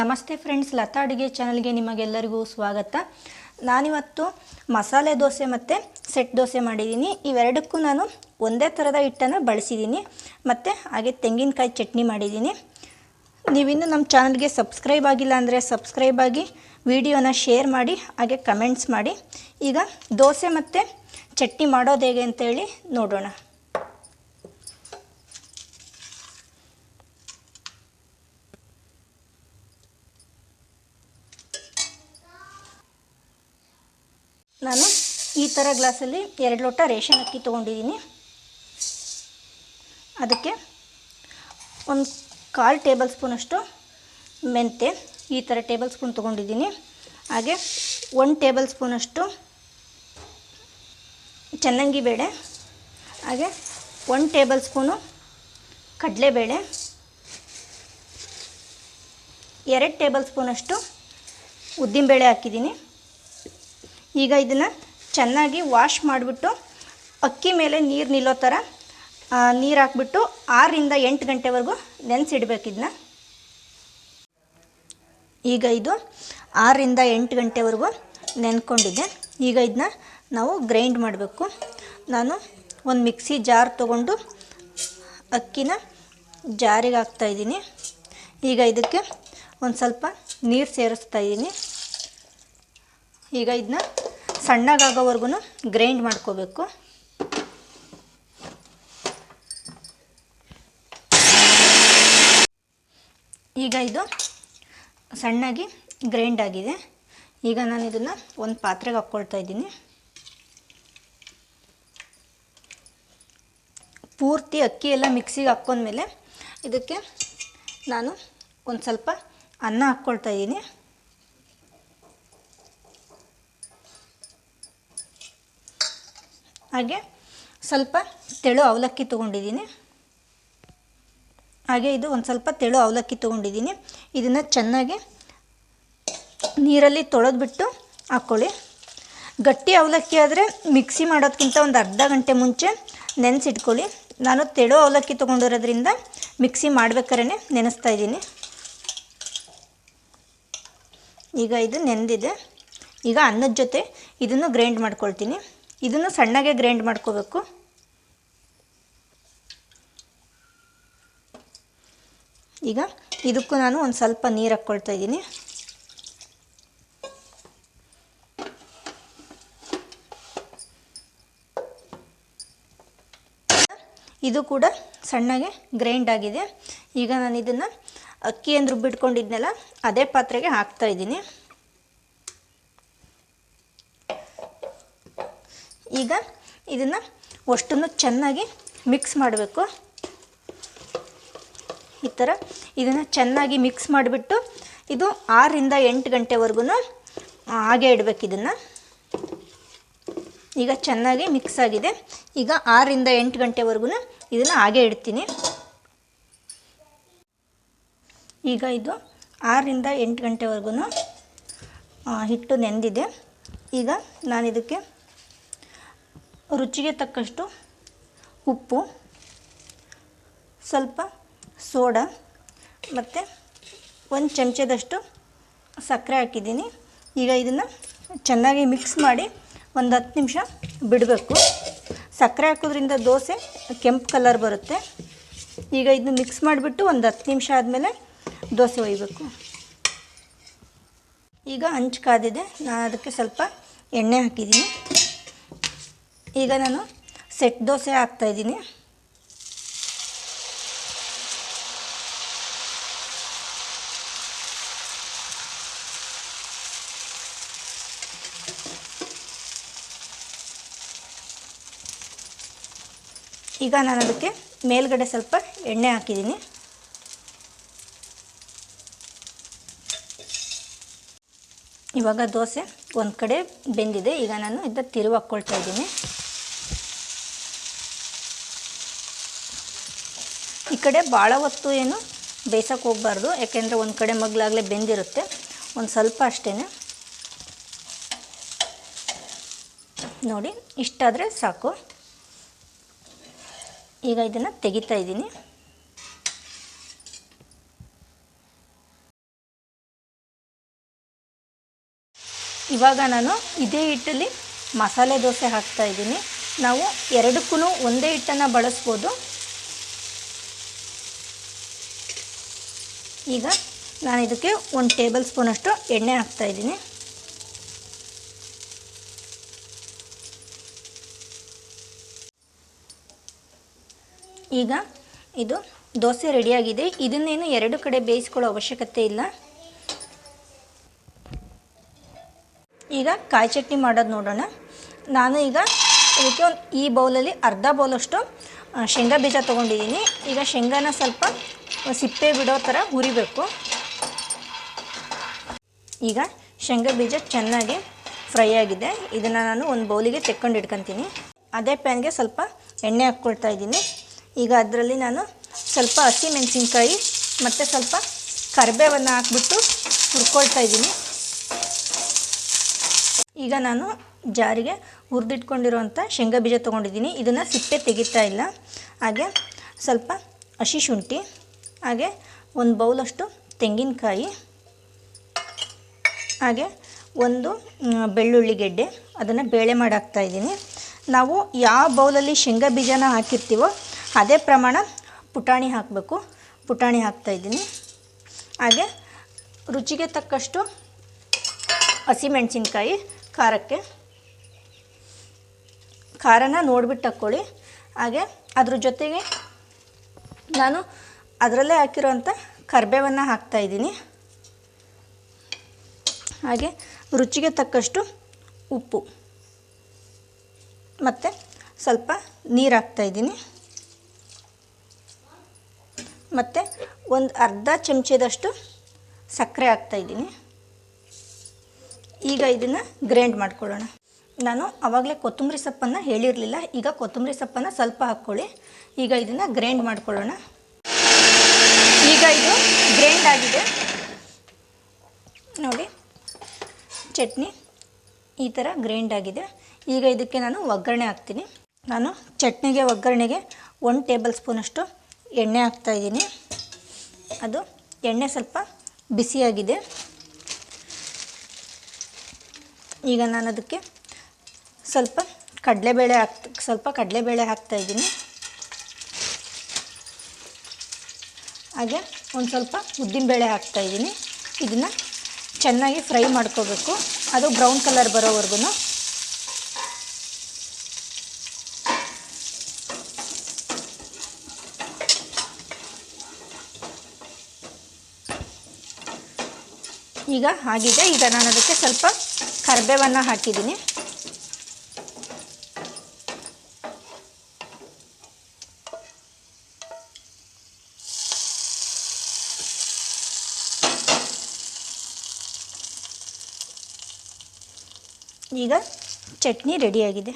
ನಮಸ್ತೆ ಫ್ರೆಂಡ್ಸ್, ಲತಾ ಅಡುಗೆ ಚಾನಲ್ಗೆ ನಿಮಗೆಲ್ಲರಿಗೂ ಸ್ವಾಗತ. ನಾನಿವತ್ತು ಮಸಾಲೆ ದೋಸೆ ಮತ್ತು ಸೆಟ್ ದೋಸೆ ಮಾಡಿದ್ದೀನಿ. ಇವೆರಡಕ್ಕೂ ನಾನು ಒಂದೇ ಥರದ ಹಿಟ್ಟನ್ನು ಬಳಸಿದ್ದೀನಿ. ಮತ್ತು ಹಾಗೆ ತೆಂಗಿನಕಾಯಿ ಚಟ್ನಿ ಮಾಡಿದ್ದೀನಿ. ನೀವಿನ್ನೂ ನಮ್ಮ ಚಾನಲ್ಗೆ ಸಬ್ಸ್ಕ್ರೈಬ್ ಆಗಿಲ್ಲ ಅಂದರೆ ಸಬ್ಸ್ಕ್ರೈಬ್ ಆಗಿ ವಿಡಿಯೋನ ಶೇರ್ ಮಾಡಿ, ಹಾಗೆ ಕಮೆಂಟ್ಸ್ ಮಾಡಿ. ಈಗ ದೋಸೆ ಮತ್ತು ಚಟ್ನಿ ಮಾಡೋದು ಹೇಗೆ ಅಂತೇಳಿ ನೋಡೋಣ. ನಾನು ಈ ಥರ ಗ್ಲಾಸಲ್ಲಿ ಎರಡು ಲೋಟ ರೇಷನ್ ಅಕ್ಕಿ ತೊಗೊಂಡಿದ್ದೀನಿ. ಅದಕ್ಕೆ ಒಂದು ಕಾಲು ಟೇಬಲ್ ಸ್ಪೂನಷ್ಟು ಮೆಂತೆ ಈ ಥರ ಟೇಬಲ್ ಸ್ಪೂನ್ ತೊಗೊಂಡಿದ್ದೀನಿ. ಹಾಗೆ ಒಂದು ಟೇಬಲ್ ಸ್ಪೂನಷ್ಟು ಚೆನ್ನಾಗಿ ಬೇಳೆ, ಹಾಗೆ ಒಂದು ಟೇಬಲ್ ಸ್ಪೂನು ಕಡಲೆಬೇಳೆ, ಎರಡು ಟೇಬಲ್ ಸ್ಪೂನಷ್ಟು ಉದ್ದಿನಬೇಳೆ ಹಾಕಿದ್ದೀನಿ. ಈಗ ಇದನ್ನು ಚೆನ್ನಾಗಿ ವಾಶ್ ಮಾಡಿಬಿಟ್ಟು ಅಕ್ಕಿ ಮೇಲೆ ನೀರು ನಿಲ್ಲೋ ಥರ ನೀರು ಹಾಕ್ಬಿಟ್ಟು ಆರರಿಂದ ಎಂಟು ಗಂಟೆವರೆಗೂ ನೆನೆಸಿಡ್ಬೇಕು ಇದನ್ನ ಈಗ ಇದು ಆರರಿಂದ ಎಂಟು ಗಂಟೆವರೆಗೂ ನೆನ್ಕೊಂಡಿದ್ದೆ. ಈಗ ಇದನ್ನ ನಾವು ಗ್ರೈಂಡ್ ಮಾಡಬೇಕು. ನಾನು ಒಂದು ಮಿಕ್ಸಿ ಜಾರ್ ತೊಗೊಂಡು ಅಕ್ಕಿನ ಜಾರಿಗೆ ಹಾಕ್ತಾಯಿದ್ದೀನಿ ಈಗ ಇದಕ್ಕೆ ಒಂದು ಸ್ವಲ್ಪ ನೀರು ಸೇರಿಸ್ತಾ ಇದ್ದೀನಿ. ಈಗ ಇದನ್ನ ಸಣ್ಣಗಾಗೋವರೆಗೂ ಗ್ರೈಂಡ್ ಮಾಡ್ಕೋಬೇಕು. ಈಗ ಇದು ಸಣ್ಣಗೆ ಗ್ರೈಂಡ್ ಆಗಿದೆ. ಈಗ ನಾನು ಇದನ್ನು ಒಂದು ಪಾತ್ರೆಗೆ ಹಾಕ್ಕೊಳ್ತಾ ಇದ್ದೀನಿ. ಪೂರ್ತಿ ಅಕ್ಕಿ ಎಲ್ಲ ಮಿಕ್ಸಿಗೆ ಹಾಕ್ಕೊಂಡ್ಮೇಲೆ ಇದಕ್ಕೆ ನಾನು ಒಂದು ಸ್ವಲ್ಪ ಅನ್ನ ಹಾಕ್ಕೊಳ್ತಾ ಇದ್ದೀನಿ. ಹಾಗೆ ಸ್ವಲ್ಪ ತೆಳು ಅವಲಕ್ಕಿ ತೊಗೊಂಡಿದ್ದೀನಿ. ಹಾಗೆ ಇದು ಒಂದು ಸ್ವಲ್ಪ ತೆಳು ಅವಲಕ್ಕಿ ತೊಗೊಂಡಿದ್ದೀನಿ. ಇದನ್ನು ಚೆನ್ನಾಗಿ ನೀರಲ್ಲಿ ತೊಳೆದ್ಬಿಟ್ಟು ಹಾಕ್ಕೊಳ್ಳಿ ಗಟ್ಟಿ ಅವಲಕ್ಕಿ ಆದರೆ ಮಿಕ್ಸಿ ಮಾಡೋದಕ್ಕಿಂತ ಒಂದು ಅರ್ಧ ಗಂಟೆ ಮುಂಚೆ ನೆನೆಸಿಟ್ಕೊಳ್ಳಿ. ನಾನು ತೆಳು ಅವಲಕ್ಕಿ ತೊಗೊಂಡಿರೋದ್ರಿಂದ ಮಿಕ್ಸಿ ಮಾಡ್ಬೇಕಾದ್ರೆ ನೆನೆಸ್ತಾ ಇದ್ದೀನಿ. ಈಗ ಇದು ನೆನೆದಿದೆ ಈಗ ಅನ್ನದ ಜೊತೆ ಇದನ್ನು ಗ್ರೈಂಡ್ ಮಾಡ್ಕೊಳ್ತೀನಿ. ಇದನ್ನು ಸಣ್ಣಗೆ ಗ್ರೈಂಡ್ ಮಾಡ್ಕೋಬೇಕು. ಈಗ ಇದಕ್ಕೂ ನಾನು ಒಂದು ಸ್ವಲ್ಪ ನೀರು ಹಾಕ್ಕೊಳ್ತಾ ಇದ್ದೀನಿ. ಇದು ಕೂಡ ಸಣ್ಣಗೆ ಗ್ರೈಂಡ್ ಆಗಿದೆ. ಈಗ ನಾನು ಇದನ್ನು ಅಕ್ಕಿ ಏನು ರುಬ್ಬಿಟ್ಕೊಂಡಿದ್ನಲ್ಲ ಅದೇ ಪಾತ್ರೆಗೆ ಹಾಕ್ತಾ ಇದ್ದೀನಿ. ಈಗ ಇದನ್ನು ಅಷ್ಟನ್ನು ಚೆನ್ನಾಗಿ ಮಿಕ್ಸ್ ಮಾಡಬೇಕು. ಈ ಥರ ಇದನ್ನು ಚೆನ್ನಾಗಿ ಮಿಕ್ಸ್ ಮಾಡಿಬಿಟ್ಟು ಇದು ಆರರಿಂದ ಎಂಟು ಗಂಟೆವರೆಗೂ ಹಾಗೆ ಇಡಬೇಕು ಇದನ್ನು. ಈಗ ಚೆನ್ನಾಗಿ ಮಿಕ್ಸ್ ಆಗಿದೆ. ಈಗ ಆರರಿಂದ ಎಂಟು ಗಂಟೆವರೆಗೂ ಇದನ್ನು ಹಾಗೆ ಇಡ್ತೀನಿ. ಈಗ ಇದು ಆರರಿಂದ ಎಂಟು ಗಂಟೆವರೆಗೂ ಹಿಟ್ಟು ನೆಂದಿದೆ. ಈಗ ನಾನು ಇದಕ್ಕೆ ರುಚಿಗೆ ತಕ್ಕಷ್ಟು ಉಪ್ಪು, ಸ್ವಲ್ಪ ಸೋಡಾ ಮತ್ತು ಒಂದು ಚಮಚದಷ್ಟು ಸಕ್ಕರೆ ಹಾಕಿದ್ದೀನಿ. ಈಗ ಇದನ್ನು ಚೆನ್ನಾಗಿ ಮಿಕ್ಸ್ ಮಾಡಿ ಒಂದು ಹತ್ತು ನಿಮಿಷ ಬಿಡಬೇಕು. ಸಕ್ಕರೆ ಹಾಕೋದ್ರಿಂದ ದೋಸೆ ಕೆಂಪು ಕಲರ್ ಬರುತ್ತೆ. ಈಗ ಇದನ್ನು ಮಿಕ್ಸ್ ಮಾಡಿಬಿಟ್ಟು ಒಂದು ಹತ್ತು ನಿಮಿಷ ಆದಮೇಲೆ ದೋಸೆ ಒಯ್ಯಬೇಕು ಈಗ ಹಂಚು ಕಾದಿದೆ. ನಾನು ಅದಕ್ಕೆ ಸ್ವಲ್ಪ ಎಣ್ಣೆ ಹಾಕಿದ್ದೀನಿ. ಈಗ ನಾನು ಸೆಟ್ ದೋಸೆ ಹಾಕ್ತಾಯಿದ್ದೀನಿ ಈಗ ನಾನು ಅದಕ್ಕೆ ಮೇಲ್ಗಡೆ ಸ್ವಲ್ಪ ಎಣ್ಣೆ ಹಾಕಿದ್ದೀನಿ. ಇವಾಗ ದೋಸೆ ಒಂದು ಕಡೆ ಬೆಂದಿದೆ. ಈಗ ನಾನು ಇದನ್ನು ತಿರುವು ಹಾಕ್ಕೊಳ್ತಾ ಇದ್ದೀನಿ. ಕಡೆ ಭಾಳ ಹೊತ್ತು ಏನು ಬೇಯಿಸೋಕೆ ಹೋಗಬಾರ್ದು. ಯಾಕೆಂದರೆ ಒಂದು ಕಡೆ ಮಗ್ಲಾಗಲೇ ಬೆಂದಿರುತ್ತೆ. ಒಂದು ಸ್ವಲ್ಪ ಅಷ್ಟೇ ನೋಡಿ, ಇಷ್ಟಾದರೆ ಸಾಕು. ಈಗ ಇದನ್ನು ತೆಗಿತಾ ಇದ್ದೀನಿ. ಇವಾಗ ನಾನು ಇದೇ ಹಿಟ್ಟಲ್ಲಿ ಮಸಾಲೆ ದೋಸೆ ಹಾಕ್ತಾ ಇದ್ದೀನಿ. ನಾವು ಎರಡಕ್ಕೂ ಒಂದೇ ಹಿಟ್ಟನ್ನು ಬಳಸ್ಬೋದು. ಈಗ ನಾನು ಇದಕ್ಕೆ ಒಂದು ಟೇಬಲ್ ಸ್ಪೂನಷ್ಟು ಎಣ್ಣೆ ಹಾಕ್ತಾಯಿದ್ದೀನಿ ಈಗ ಇದು ದೋಸೆ ರೆಡಿಯಾಗಿದೆ. ಇದನ್ನೇನು ಎರಡು ಕಡೆ ಬೇಯಿಸ್ಕೊಳ್ಳೋ ಅವಶ್ಯಕತೆ ಇಲ್ಲ. ಈಗ ಕಾಯಿ ಚಟ್ನಿ ಮಾಡೋದು ನೋಡೋಣ. ನಾನು ಈಗ ಇದಕ್ಕೆ ಒಂದು ಈ ಬೌಲಲ್ಲಿ ಅರ್ಧ ಬೌಲಷ್ಟು ಶೇಂಗಾ ಬೀಜ ತೊಗೊಂಡಿದ್ದೀನಿ. ಈಗ ಶೇಂಗಾನ ಸ್ವಲ್ಪ ಸಿಪ್ಪೆ ಬಿಡೋ ಥರ ಹುರಿಬೇಕು ಈಗ ಶೇಂಗಾ ಬೀಜ ಚೆನ್ನಾಗಿ ಫ್ರೈ ಆಗಿದೆ. ಇದನ್ನು ನಾನು ಒಂದು ಬೌಲಿಗೆ ತೆಕ್ಕೊಂಡು ಇಟ್ಕೊತೀನಿ. ಅದೇ ಪ್ಯಾನ್ಗೆ ಸ್ವಲ್ಪ ಎಣ್ಣೆ ಹಾಕ್ಕೊಳ್ತಾ ಇದ್ದೀನಿ. ಈಗ ಅದರಲ್ಲಿ ನಾನು ಸ್ವಲ್ಪ ಹಸಿ ಮೆಣಸಿನ್ಕಾಯಿ ಮತ್ತು ಸ್ವಲ್ಪ ಕರಿಬೇವನ್ನು ಹಾಕ್ಬಿಟ್ಟು ಹುರ್ಕೊಳ್ತಾ ಇದ್ದೀನಿ. ಈಗ ನಾನು ಜಾರಿಗೆ ಹುರಿದಿಟ್ಕೊಂಡಿರುವಂಥ ಶೇಂಗಾ ಬೀಜ ತೊಗೊಂಡಿದ್ದೀನಿ. ಇದನ್ನು ಸಿಪ್ಪೆ ತೆಗಿತಾ ಇಲ್ಲ. ಹಾಗೆ ಸ್ವಲ್ಪ ಹಸಿ ಶುಂಠಿ ಹಾಗೆ ಒಂದು ಬೌಲಷ್ಟು ತೆಂಗಿನಕಾಯಿ, ಹಾಗೆ ಒಂದು ಬೆಳ್ಳುಳ್ಳಿ ಗೆಡ್ಡೆ ಅದನ್ನು ಬೇಳೆ ಮಾಡಿ ಇದ್ದೀನಿ. ನಾವು ಯಾವ ಬೌಲಲ್ಲಿ ಶೇಂಗಾ ಬೀಜನ ಹಾಕಿರ್ತೀವೋ ಅದೇ ಪ್ರಮಾಣ ಪುಟಾಣಿ ಹಾಕಬೇಕು. ಪುಟಾಣಿ ಹಾಕ್ತಾ ಇದ್ದೀನಿ. ಹಾಗೆ ರುಚಿಗೆ ತಕ್ಕಷ್ಟು ಹಸಿಮೆಣಸಿನ್ಕಾಯಿ, ಖಾರಕ್ಕೆ. ಖಾರನ ನೋಡ್ಬಿಟ್ಟು ಹಾಕ್ಕೊಳ್ಳಿ. ಹಾಗೆ ಅದ್ರ ಜೊತೆಗೆ ನಾನು ಅದರಲ್ಲೇ ಹಾಕಿರೋಂಥ ಕರಿಬೇವನ್ನು ಹಾಕ್ತಾಯಿದ್ದೀನಿ ಹಾಗೆ ರುಚಿಗೆ ತಕ್ಕಷ್ಟು ಉಪ್ಪು. ಮತ್ತು ಸ್ವಲ್ಪ ನೀರು ಹಾಕ್ತಾಯಿದ್ದೀನಿ ಮತ್ತು ಒಂದು ಅರ್ಧ ಚಮಚದಷ್ಟು ಸಕ್ಕರೆ ಹಾಕ್ತಾಯಿದ್ದೀನಿ ಈಗ ಇದನ್ನು ಗ್ರೈಂಡ್ ಮಾಡ್ಕೊಳ್ಳೋಣ. ನಾನು ಆವಾಗಲೇ ಕೊತ್ತಂಬರಿ ಸೊಪ್ಪನ್ನು ಹೇಳಿರಲಿಲ್ಲ, ಈಗ ಕೊತ್ತಂಬರಿ ಸೊಪ್ಪನ್ನು ಸ್ವಲ್ಪ ಹಾಕ್ಕೊಳ್ಳಿ. ಈಗ ಇದನ್ನು ಗ್ರೈಂಡ್ ಮಾಡ್ಕೊಳ್ಳೋಣ. ಈಗ ಇದು ಗ್ರೈಂಡ್ ಆಗಿದೆ. ನೋಡಿ, ಚಟ್ನಿ ಈ ಥರ ಗ್ರೈಂಡ್ ಆಗಿದೆ. ಈಗ ಇದಕ್ಕೆ ನಾನು ಒಗ್ಗರಣೆ ಹಾಕ್ತೀನಿ. ನಾನು ಚಟ್ನಿಗೆ ಒಗ್ಗರಣೆಗೆ ಒನ್ ಟೇಬಲ್ ಸ್ಪೂನಷ್ಟು ಎಣ್ಣೆ ಹಾಕ್ತಾಯಿದ್ದೀನಿ ಅದು ಎಣ್ಣೆ ಸ್ವಲ್ಪ ಬಿಸಿಯಾಗಿದೆ ಈಗ ನಾನು ಅದಕ್ಕೆ ಸ್ವಲ್ಪ ಕಡಲೆಬೇಳೆ ಹಾಕ್ ಸ್ವಲ್ಪ ಕಡಲೆಬೇಳೆ ಹಾಕ್ತಾಯಿದ್ದೀನಿ ಹಾಗೆ ಒಂದು ಸ್ವಲ್ಪ ಉದ್ದಿನಬೇಳೆ ಹಾಕ್ತಾಯಿದ್ದೀನಿ ಇದನ್ನು ಚೆನ್ನಾಗಿ ಫ್ರೈ ಮಾಡ್ಕೋಬೇಕು. ಅದು ಬ್ರೌನ್ ಕಲರ್ ಬರೋವರೆಗೂ. ಈಗ ಆಗಿದೆ ಈಗ ನಾನು ಅದಕ್ಕೆ ಸ್ವಲ್ಪ ಕರಿಬೇವನ್ನು ಹಾಕಿದ್ದೀನಿ. ಈಗ ಚಟ್ನಿ ರೆಡಿಯಾಗಿದೆ